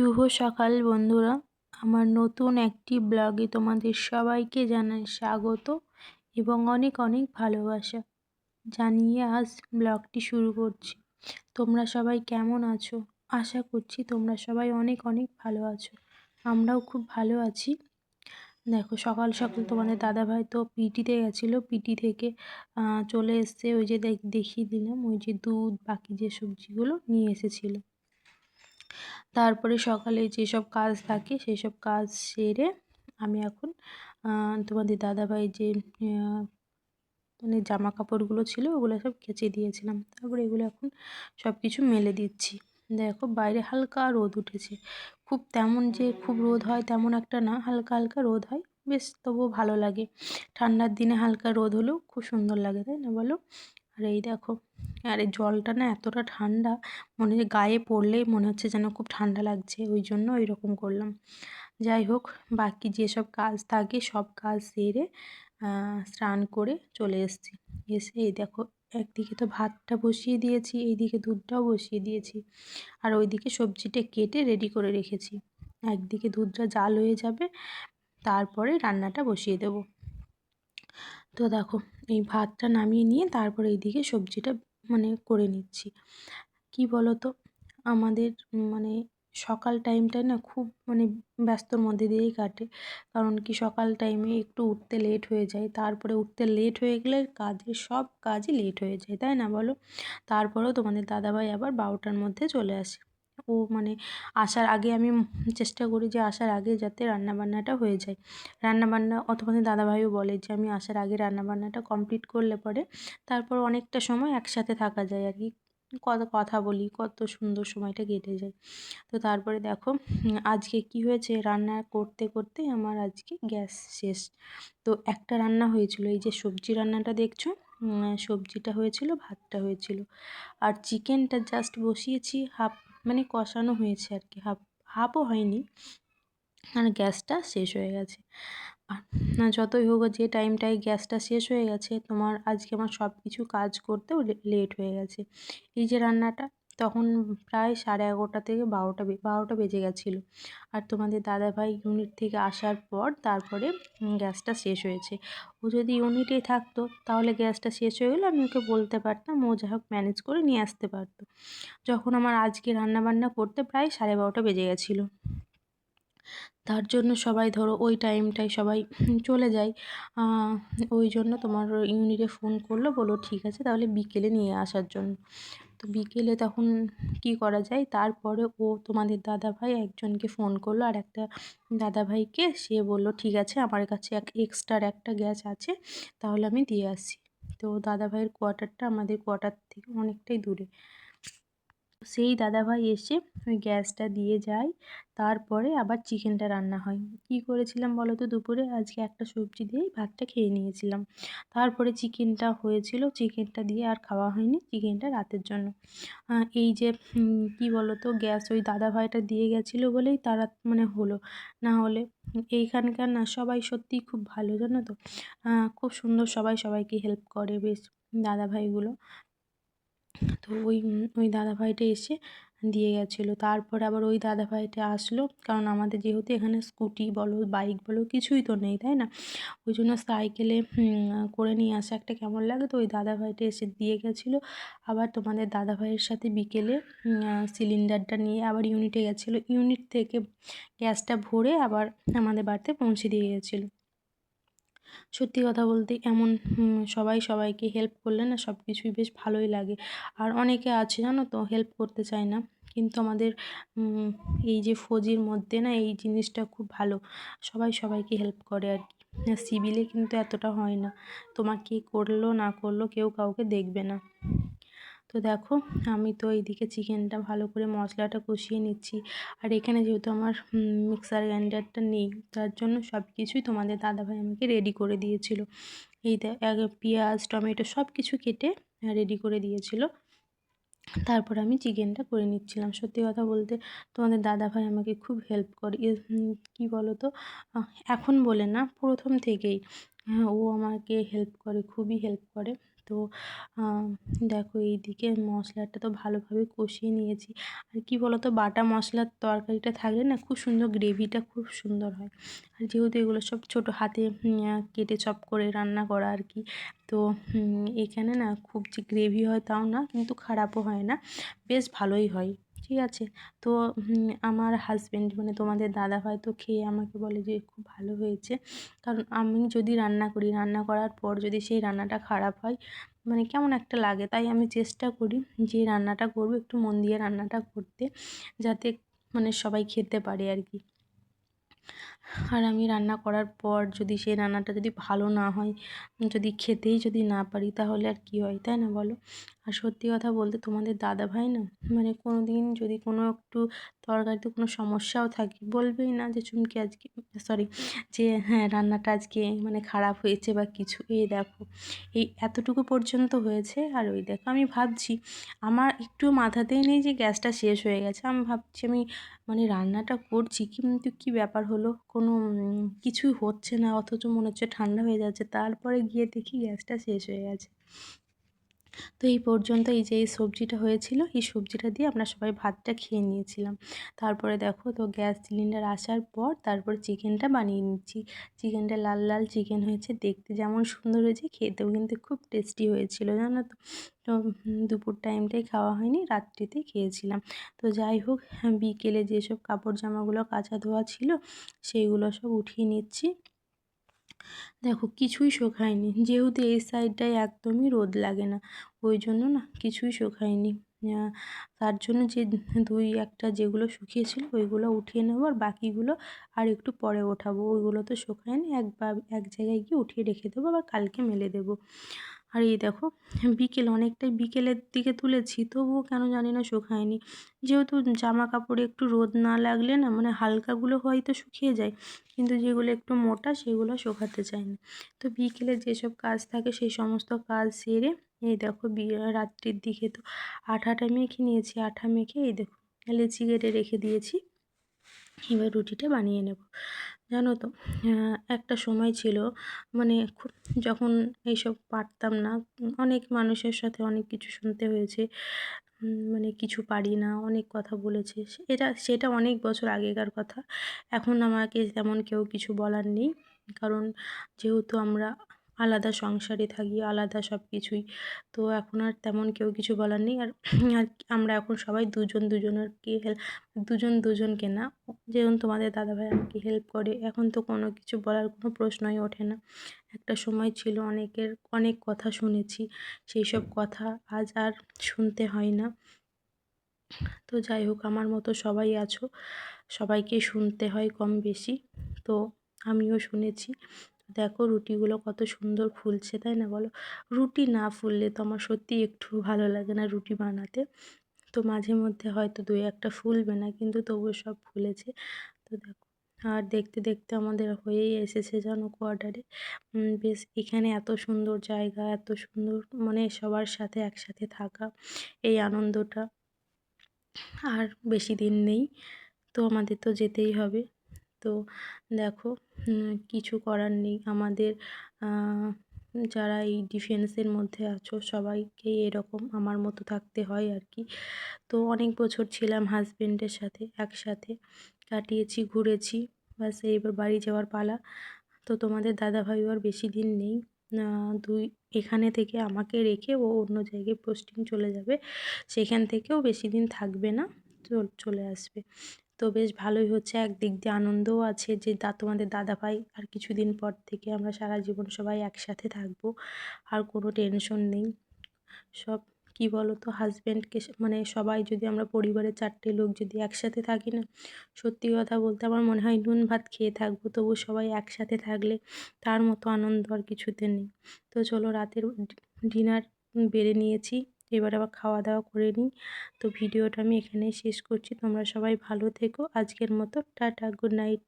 শুভ সকাল বন্ধুরা। আমার নতুন একটি ব্লগে তোমাদের সবাইকে জানাই স্বাগত এবং অনেক অনেক ভালোবাসা। জানিয়ে আজ ব্লগটি শুরু করছি। তোমরা সবাই কেমন আছো? আশা করছি তোমরা সবাই অনেক অনেক ভালো আছো। আমরাও খুব ভালো আছি। দেখো, সকাল সকাল তোমাদের দাদাভাই তো পিটিতে গেছিল। পিটি থেকে চলে এসছে। ওই যে দেখিয়ে দিলাম। ওই যে দুধ, বাকি যে সবজিগুলো নিয়ে এসেছিল। তারপরে সকালে যেসব কাজ থাকে সেই সব কাজ সেরে আমি এখন তোমাদের দাদাভাই যে মানে জামা কাপড়গুলো ছিল ওগুলো সব কেচে দিয়েছিলাম। তারপরে এগুলো এখন সব কিছু মেলে দিচ্ছি। দেখো বাইরে হালকা রোদ উঠেছে। খুব তেমন যে খুব রোদ হয় তেমন একটা না, হালকা হালকা রোদ হয়। বেশ তবুও ভালো লাগে। ঠান্ডার দিনে হালকা রোদ হলেও খুব সুন্দর লাগে, তাই না বলো? আর এই দেখো, আর এই জলটা না এতটা ঠান্ডা, মনে গায়ে পড়লেই মনে হচ্ছে যেন খুব ঠান্ডা লাগছে, ওই জন্য ওই রকম করলাম। যাই হোক, বাকি যেসব কাজ থাকে সব কাজ সেরে স্নান করে চলে এসেছি। এসে এই দেখো, একদিকে তো ভাতটা বসিয়ে দিয়েছি, এইদিকে দুধটাও বসিয়ে দিয়েছি, আর ওইদিকে সবজিটা কেটে রেডি করে রেখেছি। একদিকে দুধটা জাল হয়ে যাবে, তারপরে রান্নাটা বসিয়ে দেব। তো দেখো এই ভাতটা নামিয়ে নিয়ে তারপরে এইদিকে সবজিটা মানে করে নিচ্ছি। কি বলো তো আমাদের মানে সকাল টাইমটায় না খুব মানে ব্যস্তর মধ্যে দিয়েই কাটে। কারণ কি সকাল টাইমে একটু উঠতে লেট হয়ে যায়। তারপরে উঠতে লেট হয়ে গেলে কাজের সব কাজই লেট হয়ে যায়, তাই না বলো? তারপরেও তোমাদের দাদাভাই আবার বারোটার মধ্যে চলে আসে। ও মানে আসার আগে আমি চেষ্টা করি যে আসার আগে যাতে রান্নাবান্নাটা হয়ে যায়। রান্নাবান্না অথবা দাদাভাইও বলে যে আমি আসার আগে রান্নাবান্নাটা কমপ্লিট করলে পরে তারপর অনেকটা সময় একসাথে থাকা যায় আর কি। কত কথা বলি, কত সুন্দর সময়টা কেটে যায়। তো তারপরে দেখো, আজকে কি হয়েছে? রান্না করতে করতে আমার আজকে গ্যাস শেষ। তো একটা রান্না হয়েছিল, এই যে সবজি রান্নাটা দেখছ? সবজিটা হয়েছিল, ভাতটা হয়েছিল। আর চিকেনটা জাস্ট বসিয়েছি হাফ মানে কষানো হয়েছে আর কি হাফ হাফও হয়নি। আর গ্যাসটা শেষ হয়ে গেছে। না, যতই হোক যে টাইমটায় গ্যাসটা শেষ হয়ে গেছে, তোমার আজকে আমার সব কিছু কাজ করতেও লেট হয়ে গেছে। এই যে রান্নাটা তখন প্রায় সাড়ে এগারোটা থেকে বারোটা বারোটা বেজে গেছিল। আর তোমাদের দাদাভাই ইউনিট থেকে আসার পর তারপরে গ্যাসটা শেষ হয়েছে। ও যদি ইউনিটে থাকতো, তাহলে গ্যাসটা শেষ হয়ে গেলে আমি ওকে বলতে পারতাম, ও যা হোক ম্যানেজ করে নিয়ে আসতে পারতো। যখন আমার আজকে রান্নাবান্না করতে প্রায় সাড়ে বারোটা বেজে গেছিল। তার জন্য সবাই ধরো ওই টাইমটায় সবাই চলে যায়। ওই জন্য তোমার ইউনিটে ফোন করল বলো ঠিক আছে, তাহলে বিকেলে নিয়ে আসার জন্য। তো বিকেলে তখন কি করা যায়? তারপরে ও তোমাদের দাদাভাই একজনকে ফোন করল আর একটা দাদাভাইকে। সে বলল, ঠিক আছে, আমার কাছে এক এক্সট্রার একটা গ্যাস আছে, তাহলে আমি দিয়ে আসি তো দাদাভাইয়ের কোয়ার্টারটা আমাদের কোয়ার্টার থেকে অনেকটাই দূরে। সেই দাদাভাই এসে ওই গ্যাসটা দিয়ে যায়, তারপরে আবার চিকেনটা রান্না হয়। কি করেছিলাম বলো তো দুপুরে? আজকে একটা সবজি দিয়েই ভাতটা খেয়ে নিয়েছিলাম। তারপরে চিকেনটা হয়েছিল, চিকেনটা দিয়ে আর খাওয়া হয়নি চিকেনটা রাতের জন্য। এই যে কি বলো তো, গ্যাস ওই দাদাভাইটা দিয়ে গেছিল বলেই তারা মানে হলো। না হলে এইখানকার না সবাই সত্যিই খুব ভালো, জানো তো? খুব সুন্দর সবাই সবাইকে হেল্প করে বেশ দাদাভাইগুলো। তো ওই ওই দাদাভাইটা এসে দিয়ে গেছিল। তারপরে আবার ওই দাদাভাইটা আসলো। কারণ আমাদের যেহেতু এখানে স্কুটি বলো, বাইক বলো, কিছুই তো নেই, তাই না? ওই জন্য সাইকেলে করে নিয়ে আসা একটা কেমন লাগে? তো ওই দাদাভাইটা এসে দিয়ে গেছিল। আবার তোমাদের দাদাভাইয়ের সাথে বিকেলে সিলিন্ডারটা নিয়ে আবার ইউনিটে গেছিল। ইউনিট থেকে গ্যাসটা ভরে আবার আমাদের বাড়িতে পৌঁছে দিয়ে গেছিল। সত্যি কথা বলতে এমন সবাই সবাইকে হেল্প করলে না সব কিছুই বেশ ভালোই লাগে। আর অনেকে আছে জানো তো হেল্প করতে চায় না। কিন্তু আমাদের এই যে ফৌজির মধ্যে না এই জিনিসটা খুব ভালো। সবাই সবাইকে হেল্প করে আর কি। সিভিলে কিন্তু এতটা হয় না। তোমার কে করল না করল কেউ কাউকে দেখবে না। তো দেখো, আমি তো এইদিকে চিকেনটা ভালো করে মশলাটা কষিয়ে নিচ্ছি। আর এখানে যেহেতু আমার মিক্সার গ্রাইন্ডারটা নেই, তার জন্য সব কিছুই তোমাদের দাদাভাই আমাকে রেডি করে দিয়েছিল। এই পেঁয়াজ, টমেটো সব কিছু কেটে রেডি করে দিয়েছিল। তারপর আমি চিকেনটা করে নিচ্ছিলাম। সত্যি কথা বলতে তোমাদের দাদাভাই আমাকে খুব হেল্প করে। কী বলো তো এখন বলে না, প্রথম থেকেই ও আমাকে হেল্প করে, খুবই হেল্প করে। তো দেখো এইদিকে মশলাটা তো ভালোভাবে কষিয়ে নিয়েছি। আর কি বলো তো বাটা মশলার তরকারিটা থাকলে না খুব সুন্দর গ্রেভিটা খুব সুন্দর হয়। আর যেহেতু এগুলো সব ছোটো হাতে কেটে চপ করে রান্না করা আর কি, তো এখানে না খুব যে গ্রেভি হয় তাও না, কিন্তু খারাপও হয় না। বেশ ভালোই হয়। ঠিক আছে। তো আমার হাজব্যান্ড মানে তোমাদের দাদা ভাই তো খেয়ে আমাকে বলে যে খুব ভালো হয়েছে। কারণ আমি যদি রান্না করি, রান্না করার পর যদি সেই রান্নাটা খারাপ হয় মানে কেমন একটা লাগে। তাই আমি চেষ্টা করি যে রান্নাটা করব, একটু মন দিয়ে রান্নাটা করতে, যাতে মানে সবাই খেতে পারে আর কি। আর আমি রান্না করার পর যদি সেই রান্নাটা যদি ভালো না হয়, যদি খেতেই যদি না পারি, তাহলে আর কী হয়, তাই না বলো? আর সত্যি কথা বলতে তোমাদের দাদা ভাই না মানে কোনো দিন যদি কোনো একটু তরকারিতে কোনো সমস্যাও থাকে। বলবেই না যে চুমকি আজকে সরি যে হ্যাঁ রান্নাটা আজকে মানে খারাপ হয়েছে বা কিছু। এই দেখো, এই এতটুকু পর্যন্ত হয়েছে আর ওই দেখো, আমি ভাবছি আমার একটু মাথাতেই নেই যে গ্যাসটা শেষ হয়ে গেছে। আমি ভাবছি আমি মানে রান্নাটা করছি, কিন্তু কী ব্যাপার হলো? কোনো কিছুই হচ্ছে না, অথচ মনে হচ্ছে ঠান্ডা হয়ে যাচ্ছে। তারপরে গিয়ে দেখি গ্যাসটা শেষ হয়ে গেছে। তো এই পর্যন্ত এই যে এই সবজিটা হয়েছিল, এই সবজিটা দিয়ে আমরা সবাই ভাতটা খেয়ে নিয়েছিলাম। তারপরে দেখো তো গ্যাস সিলিন্ডার আসার পর তারপর চিকেনটা বানিয়ে নিচ্ছি। চিকেনটা লাল লাল চিকেন হয়েছে, দেখতে যেমন সুন্দর হয়েছে, খেতেও কিন্তু খুব টেস্টি হয়েছিল, জানো তো। তো দুপুর টাইমটাই খাওয়া হয়নি, রাত্রিতে খেয়েছিলাম। তো যাই হোক, বিকেলে যেসব কাপড় জামাগুলো কাচা ধোয়া ছিল, সেইগুলো সব উঠিয়ে নিচ্ছি। দেখো কিছুই শোখায়নি যেহেতু এই সাইডটায় একদমই রোদ লাগে না, ওই জন্য না কিছুই শোখায়নি তার জন্য যে দুই একটা যেগুলো শুকিয়েছিল ওইগুলো উঠিয়ে নেব আর বাকিগুলো আর একটু পরে ওঠাবো। ওইগুলো তো শোখায়নি একবার এক জায়গায় গিয়ে উঠিয়ে রেখে দেবো আবার কালকে মেলে দেবো। আর এই দেখো, বিকেল অনেকটাই বিকেলের দিকে তুলেছি, তবুও কেন জানি না শুকায়নি যেহেতু জামা কাপড়ে একটু রোদ না লাগলে না মানে হালকাগুলো হয়তো শুকিয়ে যায়, কিন্তু যেগুলো একটু মোটা সেগুলো শুকাতে চায় না। তো বিকেলে যেসব কাজ থাকে সেই সমস্ত কাজ সেরে, এই দেখো রাত্রির দিকে তো আঠাটা মেখে নিয়েছি, আঠা মেখে এই দেখো লেচি কেটে রেখে দিয়েছি। এবার রুটিটা বানিয়ে নেব। জানো তো একটা সময় ছিল মানে খুব যখন এইসব পারতাম না, অনেক মানুষের সাথে অনেক কিছু শুনতে হয়েছে মানে কিছু পারি না, অনেক কথা বলেছে এটা, সেটা অনেক বছর আগেকার কথা। এখন আমাকে তেমন কেউ কিছু বলার নেই, কারণ যেহেতু আমরা আলাদা সংসারে থাকি, আলাদা সব কিছুই, তো এখন আর তেমন কেউ কিছু বলার নেই। আর আর আমরা এখন সবাই দুজন দুজনেরকে দুজন দুজনকে না যেমন তোমাদের দাদাভাই আমাকে হেল্প করে, এখন তো কোনো কিছু বলার কোনো প্রশ্নই ওঠে না। একটা সময় ছিল অনেকের, অনেক কথা শুনেছি, সেই সব কথা আজ আর শুনতে হয় না। তো যাই হোক, আমার মতো সবাই আছো, সবাইকে শুনতে হয় কম বেশি। তো আমিও শুনেছি। দেখো রুটিগুলো কত সুন্দর ফুলছে, তাই না বলো? রুটি না ফুললে তো আমার সত্যি একটু ভালো লাগে না রুটি বানাতে। তো মাঝে মধ্যে হয়তো দু একটা ফুলবে না, কিন্তু তবুও সব ফুলেছে। তো দেখো, আর দেখতে দেখতে আমাদের হয়েই এসেছে জানো কোয়ার্টারে বেশ এখানে এত সুন্দর জায়গা, এত সুন্দর মানে সবার সাথে একসাথে থাকা এই আনন্দটা। আর বেশি দিন নেই, তো আমাদের তো যেতেই হবে। তো দেখো কিছু করার নেই। আমাদের যারা এই ডিফেন্সের মধ্যে আছো, সবাইকেই এরকম আমার মতো থাকতে হয় আর কি। তো অনেক বছর ছিলাম হাজব্যান্ডের সাথে, একসাথে কাটিয়েছি, ঘুরেছি বাস এইবার বাড়ি যাওয়ার পালা। তো তোমাদের দাদাভাইও আর বেশি দিন নেই। দুই, এখানে থেকে আমাকে রেখে ও অন্য জায়গায় পোস্টিং চলে যাবে। সেখান থেকেও বেশি দিন থাকবে না চলে আসবে। তো বেশ ভালোই হচ্ছে। একদিক দিয়ে আনন্দও আছে যে দা তোমাদের দাদা ভাই আর কিছুদিন পর থেকে আমরা সারা জীবন সবাই একসাথে থাকব, আর কোনো টেনশন নেই। সব, কি বলো তো হাজব্যান্ডকে মানে সবাই যদি আমরা পরিবারের চারটে লোক যদি একসাথে থাকি না, সত্যি কথা বলতে আমার মনে হয় নুন ভাত খেয়ে থাকব তবু সবাই একসাথে থাকলে তার মতো আনন্দ আর কিছুতে নেই। তো চলো রাতের ডিনার বেড়ে নিয়েছি। এবার আবার খাওয়া দাওয়া করে নিই। তো ভিডিওটা আমি এখানেই শেষ করছি। তোমরা সবাই ভালো থেকো। আজকের মতো টাটা, গুড নাইট।